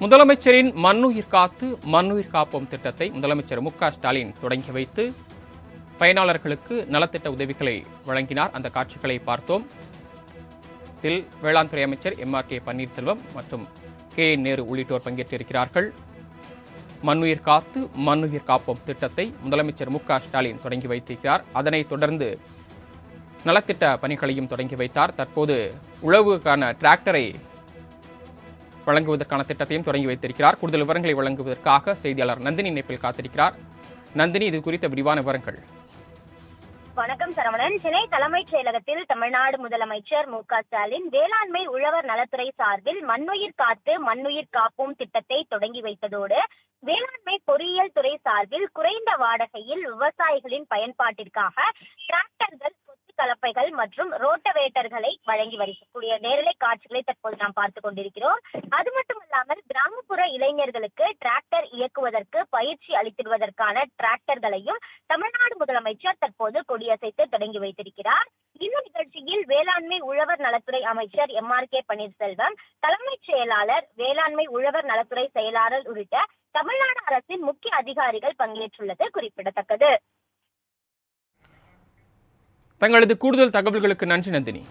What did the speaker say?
முதலமைச்சரின் மண்ணுயிர் காத்து மண்ணுயிர் காப்போம் திட்டத்தை முதலமைச்சர் மு ஸ்டாலின் தொடங்கி வைத்து பயனாளர்களுக்கு நலத்திட்ட உதவிகளை வழங்கினார். அந்த காட்சிகளை பார்த்தோம். இதில் வேளாண் துறை அமைச்சர் எம் ஆர் கே பன்னீர்செல்வம் மற்றும் கே நேரு உள்ளிட்டோர் பங்கேற்றிருக்கிறார்கள் மண்ணுயிர் காத்து மண்ணுயிர் காப்போம் திட்டத்தை முதலமைச்சர் மு ஸ்டாலின் தொடங்கி வைத்திருக்கிறார். அதனைத் தொடர்ந்து நலத்திட்ட பணிகளையும் தொடங்கி வைத்தார். தற்போது உழவுக்கான டிராக்டரை வழங்குவதற்கான திட்டத்தையும் தொடங்கி வைத்திருக்கிறார். கூடுதல் விவரங்களை வழங்குவதற்காக செய்தியாளர் நந்தினி இணைப்பில் காத்திருக்கிறார். நந்தினி இது குறித்த விரிவான விவரங்கள். வணக்கம் சரவணன். சென்னை தலைமைச் செயலகத்தில் தமிழ்நாடு முதலமைச்சர் மு க ஸ்டாலின் வேளாண்மை உழவர் நலத்துறை சார்பில் மண்ணுயிர் காத்து மண்ணுயிர் காப்போம் திட்டத்தை தொடங்கி வைத்ததோடு வேளாண்மை பொறியியல் துறை சார்பில் குறைந்த வாடகையில் விவசாயிகளின் பயன்பாட்டிற்காக டிராக்டர்கள் கலப்பைகள் மற்றும் ரோட்டவேட்டர்களை வழங்கி வரக்கூடிய நேரலை காட்சிகளை தற்போது நாம் பார்த்துக் கொண்டிருக்கிறோம். அது மட்டுமல்லாமல் கிராமப்புற இளைஞர்களுக்கு டிராக்டர் இயக்குவதற்கு பயிற்சி அளித்திடுவதற்கான டிராக்டர்களையும் தமிழ்நாடு முதலமைச்சர் தற்போது கொடியசைத்து தொடங்கி வைத்திருக்கிறார். இந்த நிகழ்ச்சியில் வேளாண்மை உழவர் நலத்துறை அமைச்சர் எம் ஆர் கே பன்னீர்செல்வம் தலைமைச் செயலாளர் வேளாண்மை உழவர் நலத்துறை செயலாளர் உள்ளிட்ட தமிழ்நாடு அரசின் முக்கிய அதிகாரிகள் பங்கேற்றுள்ளது குறிப்பிடத்தக்கது. தங்களது கூடுதல் தகவல்களுக்கு நன்றி நந்தினி.